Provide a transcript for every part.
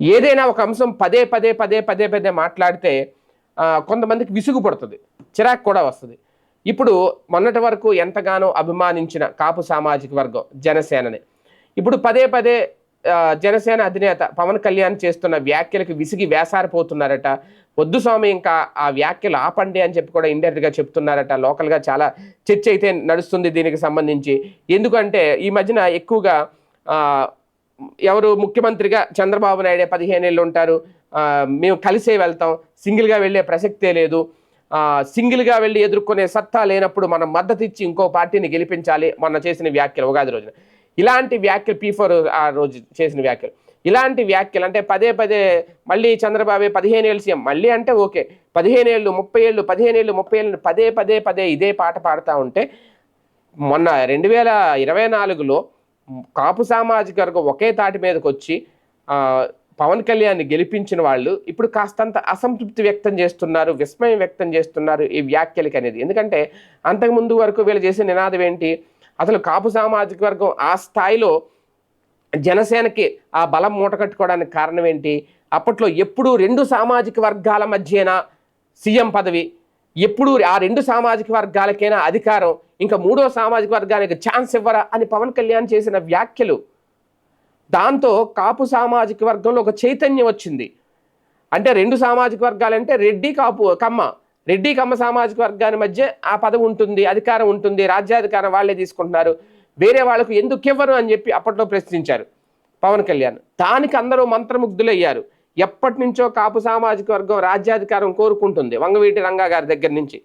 ఏదైనా ఒక అంశం పదే పదే పదే పదే పదే మాట్లాడితే కొంతమందికి విసుగు పడుతుంది. చిరాకు కూడా వస్తుంది. ఇప్పుడు మొన్నటి వరకు ఎంతగానో అభిమానించిన కాపు సామాజిక వర్గం జనసేనని. ఇప్పుడు పదే పదే జనసేన అధినేత పవన్ కళ్యాణ్ చేస్తున్న వ్యాఖ్యలకు విసిగి వేసారిపోతున్నారట. వద్దు స్వామి ఇంకా ఆ వ్యాఖ్యలు ఆపండి అని చెప్పి కూడా ఇండైరెక్ట్గా చెప్తున్నారట. లోకల్గా చాలా చర్చ అయితే నడుస్తుంది దీనికి సంబంధించి. ఎందుకంటే ఈ మధ్యన ఎక్కువగా ఎవరు ముఖ్యమంత్రిగా చంద్రబాబు నాయుడే పదిహేను ఏళ్ళు ఉంటారు. మేము కలిసే వెళ్తాం. సింగిల్గా వెళ్ళే ప్రసక్తే లేదు. సింగిల్గా వెళ్ళి ఎదుర్కొనే సత్తా లేనప్పుడు మనం మద్దతు ఇచ్చి ఇంకో పార్టీని గెలిపించాలి మొన్న చేసిన వ్యాఖ్యలు ఉగాది రోజున. ఇలాంటి వ్యాఖ్యలు పీఫోర్ ఆ రోజు చేసిన వ్యాఖ్యలు. ఇలాంటి వ్యాఖ్యలు అంటే పదే పదే మళ్ళీ చంద్రబాబు పదిహేను ఏళ్ళు సీఎం. మళ్ళీ అంటే ఓకే. పదిహేను ఏళ్ళు ముప్పై ఏళ్ళు పదిహేను ఏళ్ళు ముప్పై ఏళ్ళు పదే పదే పదే ఇదే పాట పాడుతూ ఉంటే మొన్న రెండు వేల ఇరవై నాలుగులో కాపు సామాజిక వర్గం ఒకే తాటి మీదకి వచ్చి పవన్ కళ్యాణ్ని గెలిపించిన వాళ్ళు ఇప్పుడు కాస్తంత అసంతృప్తి వ్యక్తం చేస్తున్నారు విస్మయం వ్యక్తం చేస్తున్నారు ఈ వ్యాఖ్యలకి అనేది. ఎందుకంటే అంతకుముందు వరకు వీళ్ళు చేసే నినాదం ఏంటి? అసలు కాపు సామాజిక వర్గం ఆ స్థాయిలో జనసేనకి ఆ బలం మూటకట్టుకోవడానికి కారణం ఏంటి? అప్పట్లో ఎప్పుడు రెండు సామాజిక వర్గాల మధ్యన సీఎం పదవి ఎప్పుడు ఆ రెండు సామాజిక వర్గాలకైనా అధికారం ఇంకా మూడో సామాజిక వర్గానికి ఛాన్స్ ఇవ్వరా అని పవన్ కళ్యాణ్ చేసిన వ్యాఖ్యలు. దాంతో కాపు సామాజిక వర్గంలో ఒక చైతన్యం వచ్చింది. అంటే రెండు సామాజిక వర్గాలంటే రెడ్డి కాపు కమ్మ. రెడ్డి కమ్మ సామాజిక వర్గాన్ని మధ్య ఆ పదవి ఉంటుంది అధికారం ఉంటుంది రాజ్యాధికారం వాళ్ళే తీసుకుంటున్నారు. వేరే వాళ్ళకు ఎందుకు ఇవ్వరు అని చెప్పి అప్పట్లో ప్రశ్నించారు పవన్ కళ్యాణ్. దానికి అందరూ మంత్రముగ్ధులయ్యారు. ఎప్పటి నుంచో కాపు సామాజిక వర్గం రాజ్యాధికారం కోరుకుంటుంది వంగవీటి రంగా గారి దగ్గర నుంచి.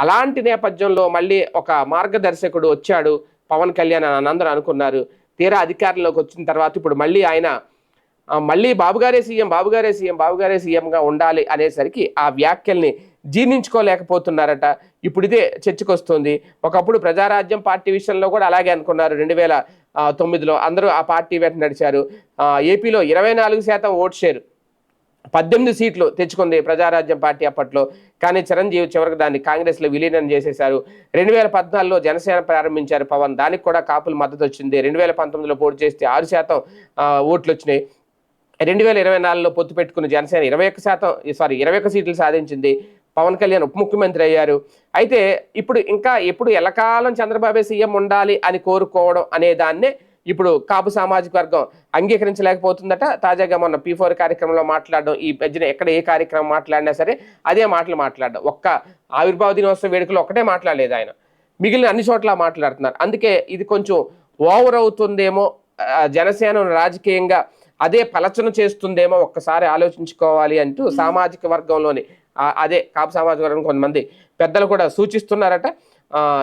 అలాంటి నేపథ్యంలో మళ్ళీ ఒక మార్గదర్శకుడు వచ్చాడు పవన్ కళ్యాణ్ అని అందరూ అనుకున్నారు. తీరా అధికారంలోకి వచ్చిన తర్వాత ఇప్పుడు మళ్ళీ ఆయన మళ్ళీ బాబుగారే సీఎం బాబుగారే సీఎం బాబుగారే సీఎంగా ఉండాలి అనేసరికి ఆ వ్యాఖ్యల్ని జీర్ణించుకోలేకపోతున్నారట. ఇప్పుడు ఇదే చర్చకొస్తుంది. ఒకప్పుడు ప్రజారాజ్యం పార్టీ విషయంలో కూడా అలాగే అనుకున్నారు. రెండు వేల తొమ్మిదిలో అందరూ ఆ పార్టీ వెంట నడిచారు. ఏపీలో ఇరవై నాలుగు శాతం ఓట్ షేర్. పద్దెనిమిది సీట్లు తెచ్చుకుంది ప్రజారాజ్యం పార్టీ అప్పట్లో. కానీ చిరంజీవి చివరికి దాన్ని కాంగ్రెస్లో విలీనం చేసేశారు. రెండు వేల పద్నాలుగులో జనసేన ప్రారంభించారు పవన్. దానికి కూడా కాపులు మద్దతు వచ్చింది. రెండు వేల పంతొమ్మిదిలో పోటీ చేస్తే ఆరు శాతం ఓట్లు వచ్చినాయి. రెండు వేల ఇరవై నాలుగులో పొత్తు పెట్టుకున్న జనసేన ఇరవై ఒక్క శాతం సారీ ఇరవై ఒక్క సీట్లు సాధించింది. పవన్ కళ్యాణ్ ఉప ముఖ్యమంత్రి అయ్యారు. అయితే ఇప్పుడు ఇంకా ఎప్పుడు ఎలకాలం చంద్రబాబు సీఎం ఉండాలి అని కోరుకోవడం అనే దాన్నే ఇప్పుడు కాపు సామాజిక వర్గం అంగీకరించలేకపోతుందట. తాజాగా మొన్న పీ ఫోర్ కార్యక్రమంలో మాట్లాడడం ఈ మధ్యన ఎక్కడ ఏ కార్యక్రమం మాట్లాడినా సరే అదే మాటలు మాట్లాడడం. ఒక్క ఆవిర్భావ దినోత్సవ వేడుకలో ఒక్కటే మాట్లాడలేదు ఆయన. మిగిలిన అన్ని చోట్ల మాట్లాడుతున్నారు. అందుకే ఇది కొంచెం ఓవర్ అవుతుందేమో ఆ, జనసేనను రాజకీయంగా అదే పలచన చేస్తుందేమో ఒక్కసారి ఆలోచించుకోవాలి అంటూ సామాజిక వర్గంలోని అదే కాపు సామాజిక వర్గం కొంతమంది పెద్దలు కూడా సూచిస్తున్నారట.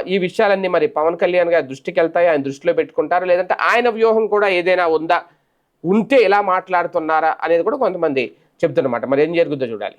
ఈ విషయాలన్నీ మరి పవన్ కళ్యాణ్ గారి దృష్టికి వెళ్తాయి? ఆయన దృష్టిలో పెట్టుకుంటారు? లేదంటే ఆయన వ్యూహం కూడా ఏదైనా ఉందా? ఉంటే ఎలా మాట్లాడుతున్నారా? అనేది కూడా కొంతమంది చెప్తున్నమాట. మరి ఏం జరుగుద్దో చూడాలి.